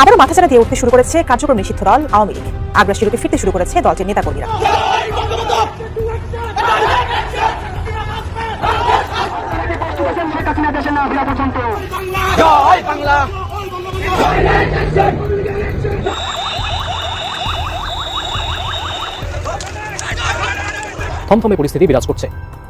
আবারও মাথাচাড়া দিয়ে উঠতে শুরু করেছে কার্যক্রম নিষিদ্ধ দল আওয়ামী লীগ। আগ্রাসীরূপে ফিরতে শুরু করেছে দলটির নেতাকর্মীরা। থমথমে পরিস্থিতি বিরাজ করছে।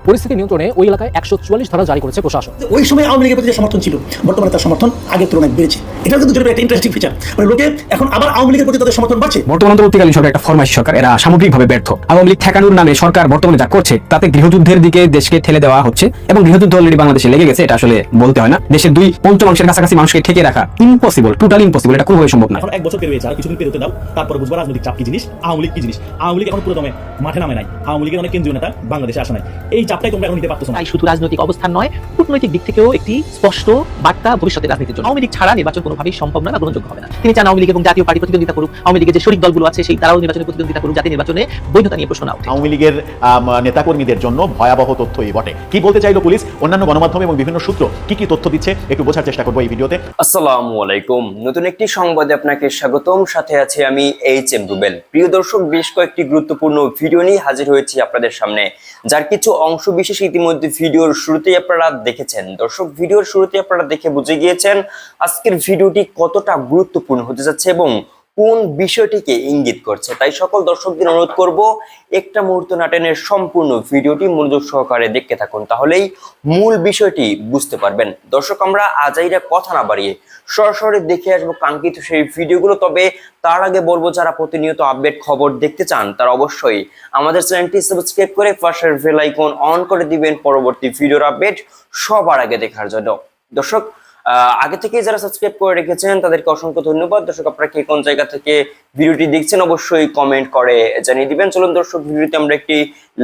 পরিস্থিতি নিয়ন্ত্রণে ওই এলাকায় একশো চুয়াল্লিশ ধারা জারি করেছে প্রশাসন। ওই সময় আওয়ামী লীগের প্রতি যে সমর্থন ছিল বর্তমানে তার সমর্থন আগের তুলনায় বেড়েছে। এটাও কিন্তু জরিপের একটা ইন্টারেস্টিং ফিচার মানে লোকে এখন আবার আওয়ামী লীগের প্রতি তাদের সমর্থন বাড়ছে। বর্তমান অন্তর্বর্তীকালীন সরকার একটা ফরমাইশ সরকার এরা সামগ্রিকভাবে ব্যর্থ। আওয়ামী লীগ ঠেকানোর নামে সরকার বর্তমানে যা করছে তাতে গৃহযুদ্ধের দিকে দেশকে ঠেলে দেওয়া হচ্ছে এবং গৃহযুদ্ধ অলরেডি বাংলাদেশে লেগে গেছে এটা আসলে বলতে হয় না। দেশের দুই পঞ্চমাংশের কাছাকাছি মানুষকে ঠেকে রাখা ইম্পসিবল টোটাল ইম্পসিবল এটা কোনোভাবে সম্ভব না। এখন এক বছর পেরিয়েছে আর কিছুদিন পেরোতে দাও তারপরে বুঝব রাজনৈতিক চাপ কি জিনিস আওয়ামী লীগ কি জিনিস। আওয়ামী লীগ এখন পুরো দমে মাঠে নামে নাই। আওয়ামী লীগের অনেক কেন্দ্রীয় নেতা বাংলাদেশে আসে নাই। এই চাপটাই তোমরা এখন নিতে পারতেছো না। শুধু রাজনৈতিক অবস্থান নয় কূটনৈতিক দিক থেকেও একটি স্পষ্ট বার্তা ভবিষ্যতের রাজনীতির জন্য। আওয়ামী লীগ ছাড়া নির্বাচন কোনোভাবেই সম্ভব নয় বা গ্রহণযোগ্য হবে না। তিনি চান আওয়ামী লীগ এবং জাতীয় পার্টি প্রতিদ্বন্দ্বিতা করুক। আওয়ামী লীগের যে শরিক দলগুলো আছে সেই তারাও নির্বাচনে প্রতিদ্বন্দ্বিতা করুক যাতে নির্বাচনে বৈধতা নিয়ে প্রশ্ন না ওঠে। আওয়ামী লীগের আম, নেতাকর্মীদের জন্য ভয়াবহ তথ্যই বটে। কি বলতে চাইলো পুলিশ? অন্যান্য গণমাধ্যম এবং বিভিন্ন সূত্র কি কি তথ্য দিচ্ছে একটু বোঝার চেষ্টা করব এই ভিডিওতে। আসসালামু আলাইকুম। নতুন একটি সংবাদে আপনাকে স্বাগতম। সাথে আছি আমি এইচ এম রুবেল প্রিয় দর্শক বেশ কয়েকটি গুরুত্বপূর্ণ ভিডিও নিয়ে হাজির হয়েছি আপনাদের সামনে যার কিছু অংশ বিশেষ ইতিমধ্যে ভিডিওর শুরুতেই আপনারা দেখেছেন। দর্শক ভিডিওর শুরুতে আপনারা দেখে বুঝে গিয়েছেন আজকের ভিডিওটি কতটা গুরুত্বপূর্ণ হতে যাচ্ছে এবং কোন বিষয়টিকে ইঙ্গিত করছে? তাই সকল দর্শকদের অনুরোধ করব, একটা মুহূর্ত নাটেনের সম্পূর্ণ ভিডিওটি মনোযোগ সহকারে দেখতে থাকুন, তাহলেই মূল বিষয়টি বুঝতে পারবেন। দর্শক, আমরা আজাইরা কথা না বাড়িয়ে সরাসরি দেখে আসব কাঙ্ক্ষিত সেই ভিডিওগুলো, তবে তার আগে বলব, যারা প্রতিনিয়ত আপডেট খবর দেখতে চান, তারা অবশ্যই আমাদের চ্যানেলটি সাবস্ক্রাইব করে পাশের বেল আইকন অন করে দিবেন। পরবর্তী ভিডিওর আপডেট সবার আগে দেখার জন্য। দর্শক আগে থেকে যারা সাবস্ক্রাইব করে রেখেছেন তাদেরকে অসংখ্য ধন্যবাদ। দর্শক আপনারা কে কোন জায়গা থেকে ভিডিওটি দেখছেন অবশ্যই কমেন্ট করে জানিয়ে দিবেন। চলুন দর্শক ভিডিওতে আমরা একটি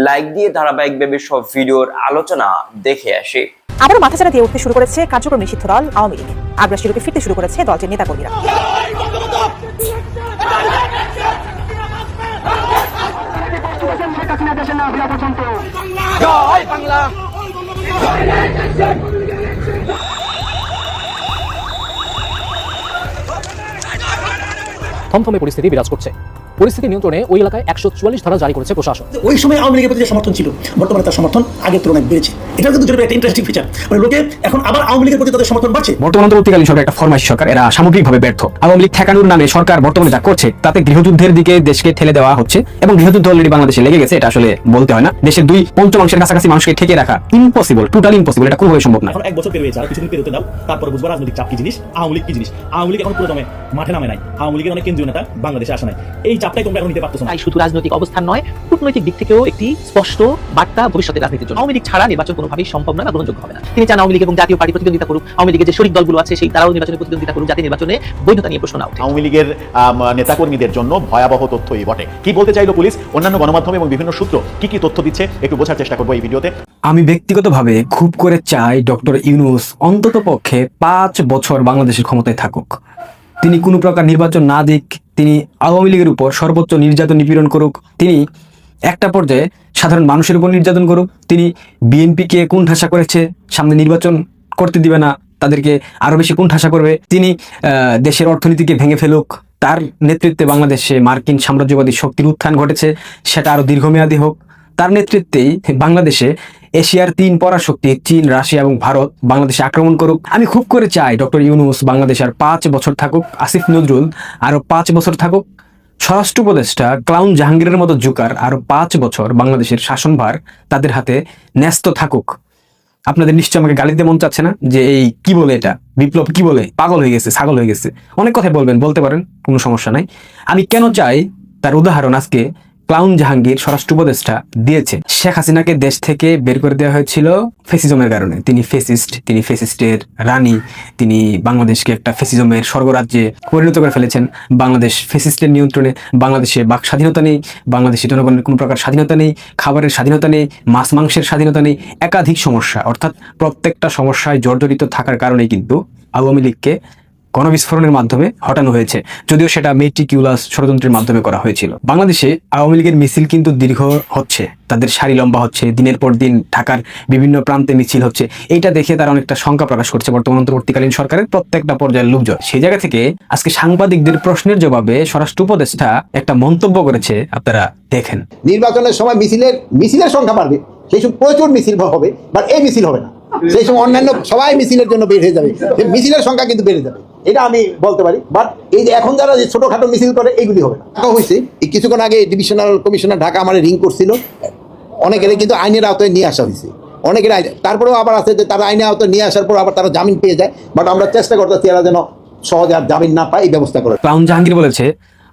লাইক দিয়ে ধারাবাহিকভাবে সব ভিডিওর আলোচনা দেখে আসি। আবারও মাথাচাড়া দিয়ে উঠতে শুরু করেছে কার্যক্রম নিষিদ্ধ দল আওয়ামী লীগ। আগ্রাসীরূপে ফিরতে শুরু করেছে দলটির নেতাকর্মীরা। জয় বাংলা। থমথমে পরিস্থিতি বিরাজ করছে। পরিস্থিতি নিয়ন্ত্রণে ওই এলাকায় একশো চুয়াল্লিশ ধারা জারি করেছে প্রশাসন। ওই সময় আওয়ামী লীগের প্রতি সমর্থন ছিল, বর্তমানে তার সমর্থন আগের তুলনায় বেড়েছে। এটাও কিন্তু একটা ইন্টারেস্টিং ফিচার মানে লোকে এখন আবার আওয়ামী লীগের প্রতি তাদের সমর্থন বাড়ছে। বর্তমান অন্তর্বর্তীকালীন সরকার একটা ফরমাইশ সরকার এরা সামগ্রিকভাবে ব্যর্থ। আওয়ামী লীগ ঠেকানোর নামে সরকার বর্তমানে যা করছে তাতে গৃহযুদ্ধের দিকে দেশকে ঠেলে দেওয়া হচ্ছে এবং গৃহযুদ্ধ অলরেডি বাংলাদেশে লেগে গেছে এটা আসলে বলতে হয় না। দেশের দুই পঞ্চমাংশের কাছাকাছি মানুষকে ঠেকে রাখা ইম্পসিবল টোটাল ইম্পসিবল এটা কোনোভাবে সম্ভব না। এখন এক বছর পেরিয়েছে আর কিছুদিন পেরোতে দাও তারপরে বুঝব রাজনৈতিক চাপ কি জিনিস আওয়ামী লীগ কি জিনিস। আওয়ামী লীগ এখন পুরো দমে মাঠে নামে নাই। আওয়ামী লীগের অনেক কেন্দ্রীয় নেতা বাংলাদেশে আসে নাই। এই চাপটাই তোমরা এখন নিতে পারতেছো না। শুধু রাজনৈতিক অবস্থান নয় কূটনৈতিক দিক থেকেও একটি স্পষ্ট বার্তা ভবিষ্যতের রাজনীতির জন্য। আওয়ামী লীগ ছাড়া নির্বাচন কোনোভাবেই সম্ভব নয় বা গ্রহণযোগ্য হবে না। তিনি চান আওয়ামী লীগ এবং জাতীয় পার্টি প্রতিদ্বন্দ্বিতা করুক আওয়ামী লীগের যে শরিক দলগুলো আছে সেই তারাও নির্বাচনে প্রতিদ্বন্দ্বিতা করুক যাতে নির্বাচনে বৈধতা নিয়ে প্রশ্ন না ওঠে। আওয়ামী লীগের নেতাকর্মীদের জন্য ভয়াবহ তথ্যই বটে। কি বলতে চাইলো পুলিশ? অন্যান্য গণমাধ্যম এবং বিভিন্ন সূত্র কি কি তথ্য দিচ্ছে একটু বোঝার চেষ্টা করব এই ভিডিওতে। আমি ব্যক্তিগতভাবে খুব করে চাই ডক্টর ইউনুস অন্তত পক্ষে পাঁচ বছর বাংলাদেশের ক্ষমতায় থাকুক। তিনি কোনো প্রকার নির্বাচন না দিক তিনি আওয়ামী লীগের উপর সর্বোচ্চ নির্যাতন নিপীড়ন করুক তিনি একটা পর্যায়ে সাধারণ মানুষের উপর নির্যাতন করুক, তিনি বিএনপিকে কোন ঠাসা করেছে, সামনে নির্বাচন করতে দিবে না, তাদেরকে আরও বেশি কোন ঠাসা করবে। তিনি দেশের অর্থনীতিকে ভেঙে ফেলুক। তার নেতৃত্বে বাংলাদেশে মার্কিন সাম্রাজ্যবাদী শক্তির উত্থান ঘটেছে, সেটা আরও দীর্ঘমেয়াদী হোক। তার নেতৃত্বেই বাংলাদেশে এশিয়ার তিন পরাশক্তি, চীন, রাশিয়া এবং ভারত বাংলাদেশে আক্রমণ করুক। আমি খুব করে চাই ডক্টর ইউনুস বাংলাদেশ আর পাঁচ বছর থাকুক, আসিফ নজরুল আরও পাঁচ বছর থাকুক। স্বরাষ্ট্র উপদেষ্টা ক্লাউন জাহাঙ্গীরের মতো জুকার আরও পাঁচ বছর বাংলাদেশের শাসনভার তাদের হাতে ন্যস্ত থাকুক। আপনাদের নিশ্চয় আমাকে গালি গালিতে মন চাচ্ছে না যে এই কি বলে এটা? বিপ্লব কি বলে? পাগল হয়ে গেছে, ছাগল হয়ে গেছে। অনেক কথাই বলবেন, বলতে পারেন, কোনো সমস্যা নাই। আমি কেন চাই তার উদাহরণ আজকে ক্লাউন জাহাঙ্গীর স্বরাষ্ট্র উপদেষ্টা দিয়েছে শেখ হাসিনাকে দেশ থেকে বের করে দেওয়া হয়েছিল ফেসিজমের কারণে। তিনি ফেসিস্ট, তিনি ফেসিস্টের রানী, তিনি বাংলাদেশকে একটা ফেসিজমের স্বর্গরাজ্যে পরিণত করে ফেলেছেন। বাংলাদেশ ফেসিস্টের নিয়ন্ত্রণে, বাংলাদেশে বাক স্বাধীনতা নেই বাংলাদেশে জনগণের কোনো প্রকার স্বাধীনতা নেই, খাবারের স্বাধীনতা নেই, মাছ মাংসের স্বাধীনতা নেই, একাধিক সমস্যা। অর্থাৎ প্রত্যেকটা সমস্যায় জর্জরিত থাকার কারণেই কিন্তু আওয়ামী লীগকে গণবিস্ফোরণের মাধ্যমে হটানো হয়েছে, যদিও সেটা মেট্রিকিউলাস ষড়যন্ত্রের মাধ্যমে করা হয়েছিল। বাংলাদেশে আওয়ামী লীগের মিছিল কিন্তু দীর্ঘ হচ্ছে, তাদের সারি লম্বা হচ্ছে, দিনের পর দিন ঢাকার বিভিন্ন প্রান্তে মিছিল হচ্ছে। এইটা দেখে তারা অনেকটা শঙ্কা প্রকাশ করছে বর্তমান অন্তর্বর্তীকালীন সরকারের প্রত্যেকটা পর্যায়ের লোকজন। সেই জায়গা থেকে আজকে সাংবাদিকদের প্রশ্নের জবাবে স্বরাষ্ট্র উপদেষ্টা একটা মন্তব্য করেছে, আপনারা দেখেন। নির্বাচনের সময় মিছিলের মিছিলের সংখ্যা বাড়বে, সেই সময় প্রচুর মিছিল হবে বাট এই মিছিল হবে না। সেই সময় অন্যান্য সবাই মিছিলের জন্য হয়ে যাবে মিছিলের সংখ্যা কিন্তু বেড়ে যাবে। এটা আমি বলতে পারি বাট এই যে এখন যারা যে ছোটোখাটো মিছিল করে এইগুলি হবে না। টাকা হয়েছে। এই কিছুক্ষণ আগে ডিভিশনাল কমিশনার ঢাকা আমার রিং করছিল। অনেকের কিন্তু আইনের আওতায় নিয়ে আসা হয়েছে। অনেকের আইন তারপরেও আবার আছে যে তারা আইনের আওতায় নিয়ে আসার পর আবার তারা জামিন পেয়ে যায় বাট আমরা চেষ্টা করতেছি এরা যেন সহজে আর জামিন না পায় এই ব্যবস্থা করে ক্লাউন জাহাঙ্গীর বলেছে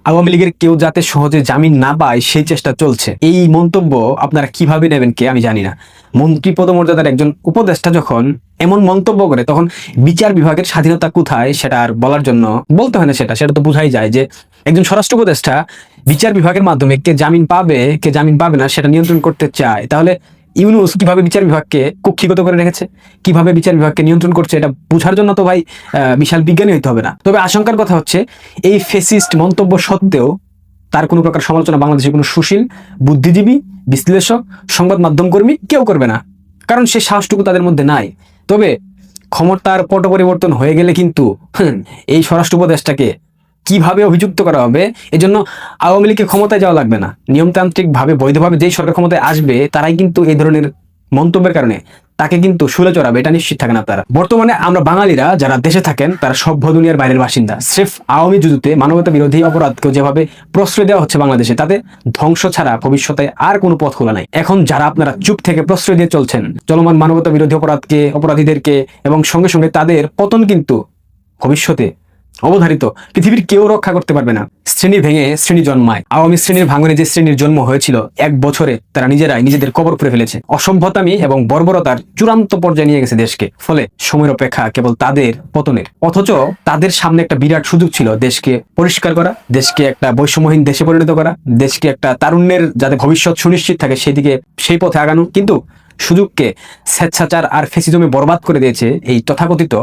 আওয়ামী লীগের কেউ যাতে সহজে জামিন না পায়, সেই চেষ্টা চলছে। এই মন্তব্য আপনারা কীভাবে নেবেন কে আমি জানি না। মন্ত্রী পদমর্যাদার একজন উপদেষ্টা যখন এমন মন্তব্য করে, তখন বিচার বিভাগের স্বাধীনতা কোথায় সেটা আর বলার জন্য বলতে হয় না সেটা সেটা তো বোঝাই যায় যে একজন স্বরাষ্ট্র উপদেষ্টা বিচার বিভাগের মাধ্যমে কে জামিন পাবে, কে জামিন পাবে না সেটা নিয়ন্ত্রণ করতে চায়। তাহলে ইউনুস কীভাবে বিচার বিভাগকে কুক্ষিগত করে রেখেছে, কীভাবে বিচার বিভাগকে নিয়ন্ত্রণ করছে, এটা বোঝার জন্য তো ভাই বিশাল বিজ্ঞানী হইতে হবে না। তবে আশঙ্কার কথা হচ্ছে, এই ফেসিস্ট মন্তব্য সত্ত্বেও তার কোনো প্রকার সমালোচনা বাংলাদেশের কোনো সুশীল, বুদ্ধিজীবী, বিশ্লেষক, সংবাদ মাধ্যম কর্মী কেউ করবে না। কারণ সে সাহসটুকু তাদের মধ্যে নাই। তবে ক্ষমতার পট পরিবর্তন হয়ে গেলে কিন্তু এই স্বরাষ্ট্র উপদেশটাকে কীভাবে অভিযুক্ত করা হবে, এজন্য আওয়ামী লীগকে ক্ষমতায় যাওয়া লাগবে না। নিয়মতান্ত্রিক ভাবে বৈধভাবে যেই সরকার ক্ষমতায় আসবে, তারাই কিন্তু এই ধরনের মন্তব্যের কারণে তাকে কিন্তু শুলে চড়াবে, এটা নিশ্চিত থাকেন আপনারা বর্তমানে আমরা বাঙালিরা যারা দেশে থাকেন, তারা সভ্য দুনিয়ার বাইরের বাসিন্দা। স্রেফ আওয়ামী যুদ্ধে মানবতা বিরোধী অপরাধকেও যেভাবে প্রশ্রয় দেওয়া হচ্ছে বাংলাদেশে, তাতে ধ্বংস ছাড়া ভবিষ্যতে আর কোনো পথ খোলা নাই। এখন যারা আপনারা চুপ থেকে প্রশ্রয় দিয়ে চলছেন, চলমান মানবতা বিরোধী অপরাধকে, অপরাধীদেরকে এবং সঙ্গে সঙ্গে তাদের পতন কিন্তু ভবিষ্যতে অবধারিত। পৃথিবীর কেউ রক্ষা করতে পারবে না। শ্রেণি ভেঙে শ্রেণি জন্মায়। আওয়ামী শ্রেণির ভাঙনে যে শ্রেণির জন্ম হয়েছিল, এক বছরে তারা নিজেরাই নিজেদের কবর করে ফেলেছে। অসভ্যতামি এবং বর্বরতার চূড়ান্ত পর্যায়ে নিয়ে গেছে দেশকে। ফলে সময়ের অপেক্ষা কেবল তাদের পতনের। অথচ তাদের সামনে একটা বিরাট সুযোগ ছিল, দেশকে পরিষ্কার করা, দেশকে একটা বৈষম্যহীন দেশে পরিণত করা, দেশকে একটা তারুণ্যের যাতে ভবিষ্যৎ সুনিশ্চিত থাকে সেদিকে, সেই পথে আগানো। কিন্তু সুযোগকে স্বেচ্ছাচার আর ফেসিজমে বরবাদ করে দিয়েছে এই তথাকথিত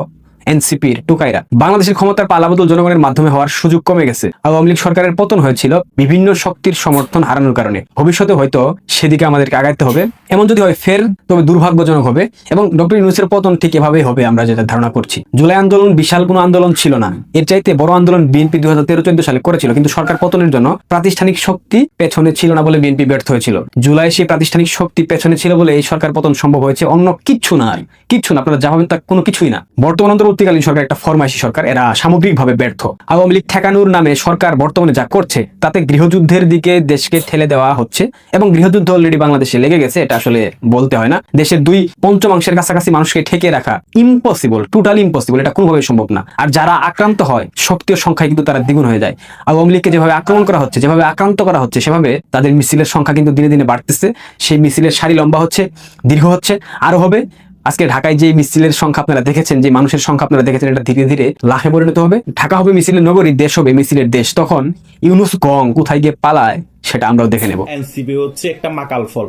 এনসিপির টুকাইরা। বাংলাদেশের ক্ষমতার পালাবদল জনগণের মাধ্যমে হওয়ার সুযোগ কমে গেছে। আওয়ামী লীগ সরকারের পতন হয়েছিল বিভিন্ন শক্তির সমর্থন হারানোর কারণে। ভবিষ্যতে হয়তো সেদিকে আমাদেরকে আগাইতে হবে। এমন যদি হয়, ফের তবে দুর্ভাগ্যজনক হবে এবং ডক্টর ইউনুসের পতন ঠিক এভাবেই হবে আমরা যেটা ধারণা করছি। জুলাই আন্দোলন বিশাল কোনো আন্দোলন ছিল না। এর চাইতে বড় আন্দোলন বিএনপি দুই হাজার তেরো সালে করেছিল। কিন্তু সরকার পতনের জন্য প্রাতিষ্ঠানিক শক্তি পেছনে ছিল না বলে বিএনপি ব্যর্থ হয়েছিল। জুলাই সেই প্রাতিষ্ঠানিক শক্তি পেছনে ছিল বলে এই সরকার পতন সম্ভব হয়েছে অন্য কিচ্ছু না কিচ্ছু না। আপনারা যা ভাবেন তা কোনো কিছুই না। বর্তমান অন্তর্বর্তীকালীন সরকার একটা ফরমাইশি সরকার, এরা সামগ্রিকভাবে ব্যর্থ। আওয়ামী লীগ ঠেকানোর নামে সরকার বর্তমানে যা করছে, তাতে গৃহযুদ্ধের দিকে দেশকে ঠেলে দেওয়া হচ্ছে এবং গৃহযুদ্ধ অলরেডি বাংলাদেশে লেগে গেছে, এটা আসলে বলতে হয় না। দেশের দুই পঞ্চমাংশের কাছাকাছি মানুষকে ঠেকে রাখা ইম্পসিবল টোটালি ইম্পসিবল এটা কোনোভাবে সম্ভব না। আর যারা আক্রান্ত হয় ও সংখ্যায় কিন্তু তারা দ্বিগুণ হয়ে যায়। আওয়ামী লীগকে যেভাবে আক্রমণ করা হচ্ছে, যেভাবে আক্রান্ত করা হচ্ছে, সেভাবে তাদের মিছিলের সংখ্যা কিন্তু দিনে দিনে বাড়তেছে। সেই মিছিলের সারি লম্বা হচ্ছে, দীর্ঘ হচ্ছে, আরও হবে। আজকে ঢাকায় যে মিছিলের সংখ্যা আপনারা দেখেছেন, যে মানুষের সংখ্যা আপনারা দেখেছেন, এটা ধীরে ধীরে লাখে পরিণত হবে। ঢাকা হবে মিছিলের নগরী, দেশ হবে মিছিলের দেশ। তখন ইউনুস গং কোথায় গিয়ে পালায়, সেটা আমরাও দেখে নেব। এনসিপি হচ্ছে একটা মাকাল ফল।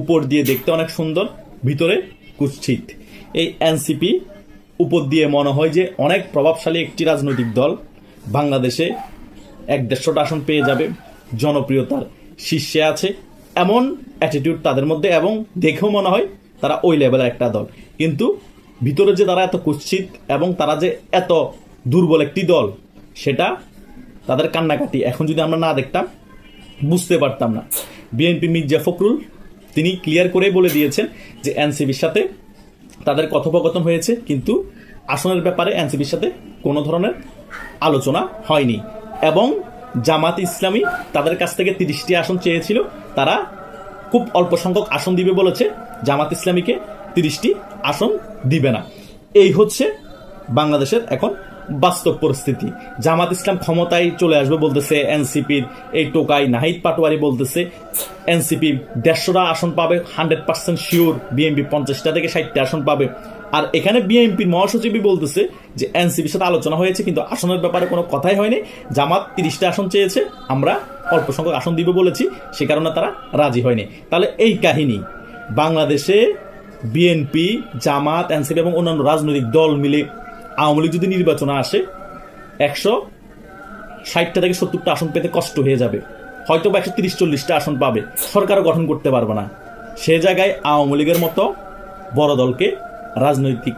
উপর দিয়ে দেখতে অনেক সুন্দর, ভিতরে কুৎসিত। এই এনসিপি উপর দিয়ে মনে হয় যে অনেক প্রভাবশালী একটি রাজনৈতিক দল। বাংলাদেশে এক দেড়শোটা আসন পেয়ে যাবে, জনপ্রিয়তার শীর্ষে আছে। এমন অ্যাটিটিউড তাদের মধ্যে এবং দেখেও মনে হয় তারা ওই লেভেলের একটা দল। কিন্তু ভিতরে যে তারা এত কুৎসিত এবং তারা যে এত দুর্বল একটি দল, সেটা তাদের কান্নাকাটি। এখন যদি আমরা না দেখতাম, বুঝতে পারতাম না। বিএনপি মির্জা ফখরুল, তিনি ক্লিয়ার করে বলে দিয়েছেন যে এনসিবির সাথে তাদের কথোপকথন হয়েছে, কিন্তু আসনের ব্যাপারে এনসিবির সাথে কোনো ধরনের আলোচনা হয়নি। এবং জামাত ইসলামী তাদের কাছ থেকে তিরিশটি আসন চেয়েছিল। তারা খুব অল্প সংখ্যক আসন দিবে বলেছে। জামাত ইসলামীকে তিরিশটি আসন দিবে না। এই হচ্ছে বাংলাদেশের এখন বাস্তব পরিস্থিতি। জামাত ইসলাম ক্ষমতায় চলে আসবে বলতেছে এনসিপির এই টোকাই নাহিদ পাটোয়ারি বলতেছে এনসিপি দেড়শোটা আসন পাবে, হান্ড্রেড পার্সেন্ট শিওর বিএনপি পঞ্চাশটা থেকে ষাটটা আসন পাবে। আর এখানে বিএনপির মহাসচিবই বলতেছে যে এনসিপির সাথে আলোচনা হয়েছে, কিন্তু আসনের ব্যাপারে কোনো কথাই হয়নি। জামাত তিরিশটা আসন চেয়েছে, আমরা অল্প সংখ্যক আসন দিব বলেছি, সে কারণে তারা রাজি হয়নি। তাহলে এই কাহিনী বাংলাদেশে বিএনপি জামাত, এনসিপি এবং অন্যান্য রাজনৈতিক দল মিলে আওয়ামী লীগ যদি নির্বাচনে আসে, একশো ষাটটা থেকে সত্তরটা আসন পেতে কষ্ট হয়ে যাবে। হয়তো বা একশো তিরিশ চল্লিশটা আসন পাবে। সরকারও গঠন করতে পারবে না। সে জায়গায় আওয়ামী লীগের মতো বড় দলকে রাজনৈতিক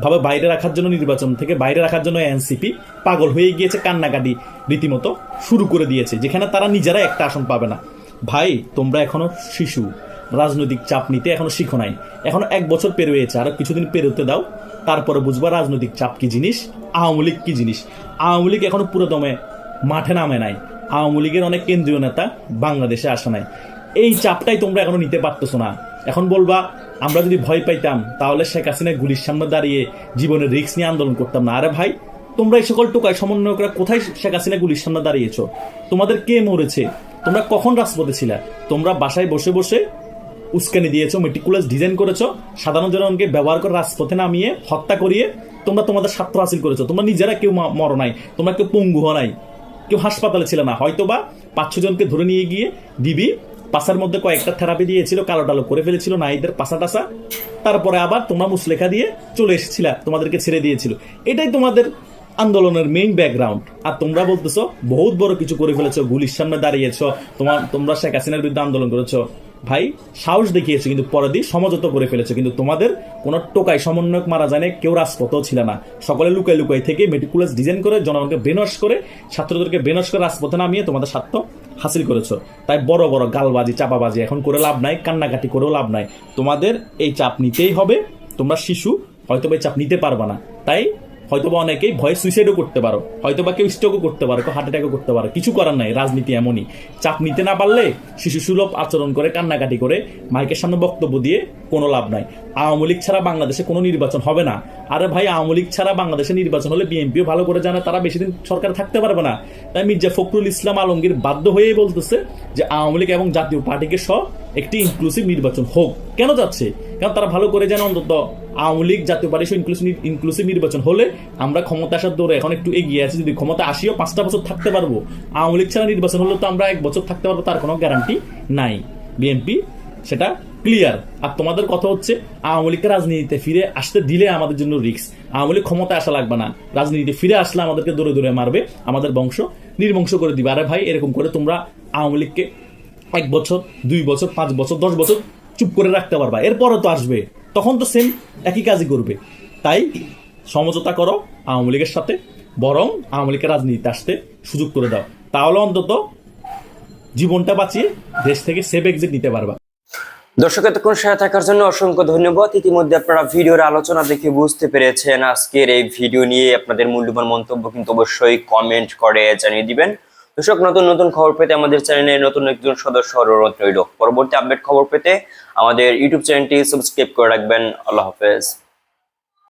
ভাবে বাইরে রাখার জন্য নির্বাচন থেকে বাইরে রাখার জন্য এনসিপি পাগল হয়ে গিয়েছে, কান্নাকাটি রীতিমতো শুরু করে দিয়েছে, যেখানে তারা নিজেরাই একটা আসন পাবে না। ভাই, তোমরা এখনও শিশু। রাজনৈতিক চাপ নিতে এখনও শিখো নাই। এখনও এক বছর পেরোয়েছে। আরও কিছুদিন পেরোতে দাও। তারপরে বুঝবা রাজনৈতিক চাপ কি জিনিস, আওয়ামী লীগ কি জিনিস। আওয়ামী লীগ এখনও পুরো দমে মাঠে নামে নাই। আওয়ামী লীগের অনেক কেন্দ্রীয় নেতা বাংলাদেশে আসে নাই। এই চাপটাই তোমরা এখনও নিতে পারতেছো না। এখন বলবা, আমরা যদি ভয় পাইতাম, তাহলে শেখ হাসিনা গুলির সামনে দাঁড়িয়ে জীবনের রিক্স নিয়ে আন্দোলন করতাম না। আরে ভাই, তোমরা এই সকল টোকায় সমন্বয়করা কোথায় শেখ হাসিনা গুলির সামনে দাঁড়িয়েছো? তোমাদের কে মরেছে? তোমরা কখন রাজপথে ছিলা? তোমরা বাসায় বসে বসে উস্কানি দিয়েছ মেটিকুলাস ডিজাইন করেছ, সাধারণ জনগণকে ব্যবহার করে রাজপথে নামিয়ে হত্যা করিয়ে তোমরা তোমাদের স্বার্থ হাসিল করেছ। তোমরা নিজেরা কেউ মর নাই, তোমরা কেউ পঙ্গু হও নাই, কেউ হাসপাতালে ছিল না। হয়তো বা পাঁচ ছ জনকে ধরে নিয়ে গিয়ে দিবি পাশার মধ্যে কয়েকটা থেরাপি দিয়েছিল, কালো টালো করে ফেলেছিল নাইদের পাশা টাসা তারপরে আবার তোমরা মুসলেখা দিয়ে চলে এসেছিলা, তোমাদেরকে ছেড়ে দিয়েছিল। এটাই তোমাদের আন্দোলনের মেইন ব্যাকগ্রাউন্ড আর তোমরা বলতেছো, বহুত বড় কিছু করে ফেলেছো, গুলির সামনে দাঁড়িয়েছো, তোমার তোমরা শেখ হাসিনার বিরুদ্ধে আন্দোলন করেছ। ভাই, সাহস দেখিয়েছে, কিন্তু পরে দিয়ে সমঝোতা করে ফেলেছে। কিন্তু তোমাদের কোনো টোকাই সমন্বয়ক মারা জানে কেউ রাজপথও ছিল না। সকলে লুকাই লুকাই থেকে মেটিকুলাস ডিজাইন করে, জনগণকে বেনস করে, ছাত্রদেরকে বেনস করে রাজপথে নামিয়ে তোমাদের স্বার্থ হাসিল করেছ। তাই বড় বড় গালবাজি, চাপাবাজি এখন করে লাভ নাই, কান্নাকাটি করেও লাভ নাই। তোমাদের এই চাপ নিতেই হবে, তোমরা শিশু হয়তো এই চাপ নিতে পারবা না। তাই হয়তোবা অনেকেই ভয়ে সুইসাইডও করতে পারো, হয়তোবা কেউ স্ট্রোকও করতে পারো, কেউ হার্ট অ্যাটাকও করতে পারো, কিছু করার নাই, রাজনীতি এমনই। চাপ নিতে না পারলে শিশু সুলভ আচরণ করে, কান্নাকাটি করে, মাইকের সামনে বক্তব্য দিয়ে কোনো লাভ নাই। আওয়ামী লীগ ছাড়া বাংলাদেশে কোনো নির্বাচন হবে না। আরে ভাই, আওয়ামী লীগ ছাড়া বাংলাদেশে নির্বাচন হলে বিএনপিও ভালো করে জানে, তারা বেশি দিন সরকার থাকতে পারবে না। তাই মির্জা ফখরুল ইসলাম আলমগীর বাধ্য হয়েই বলতেছে যে, আওয়ামী লীগ এবং জাতীয় পার্টিকে সহ একটি ইনক্লুসিভ নির্বাচন হোক। কেন যাচ্ছে? কারণ তারা ভালো করে জানে অন্তত আওয়ামী লীগ, জাতীয় পার্টি ইনক্লুসিভ ইনক্লুসিভ নির্বাচন হলে আমরা ক্ষমতা আসার দৌড়ে এখন একটু এগিয়ে আছি। যদি ক্ষমতা আসিও পাঁচটা বছর থাকতে পারব। আওয়ামী লীগ ছাড়া নির্বাচন হলে তো আমরা এক বছর থাকতে পারব, তার কোনো গ্যারান্টি নাই। বিএনপি সেটা ক্লিয়ার আর তোমাদের কথা হচ্ছে, আওয়ামী লীগকে রাজনীতিতে ফিরে আসতে দিলে আমাদের জন্য রিস্ক আওয়ামী লীগ ক্ষমতা আসা লাগবে না। রাজনীতিতে ফিরে আসলে আমাদেরকে দূরে দূরে মারবে, আমাদের বংশ নির্বংশ করে দিবে। আরে ভাই, এরকম করে তোমরা আওয়ামী লীগকে এক বছর, দুই বছর, পাঁচ বছর, দশ বছর চুপ করে রাখতে পারবা। এরপরে তো আসবে। তখন তো সেম একই কাজই করবে। তাই সমঝোতা করো আওয়ামী লীগের সাথে, বরং আওয়ামী লীগের রাজনীতিতে আসতে সুযোগ করে দাও। তাহলে অন্তত জীবনটা বাঁচিয়ে দেশ থেকে সেভ এক্সিট নিতে পারবা। দর্শক, এতক্ষণ সাথে থাকার জন্য অসংখ্য ধন্যবাদ। ইতিমধ্যে আপনারা ভিডিওর আলোচনা দেখে বুঝতে পেরেছেন আজকের এই ভিডিও নিয়ে। আপনাদের মূল্যবান মন্তব্য কিন্তু অবশ্যই কমেন্ট করে জানিয়ে দিবেন। দর্শক, নতুন নতুন খবর পেতে আমাদের চ্যানেলে নতুন একজন সদস্য অনুরোধ রইল। পরবর্তী আপডেট খবর পেতে আমাদের ইউটিউব চ্যানেলটি সাবস্ক্রাইব করে রাখবেন। আল্লাহ হাফেজ।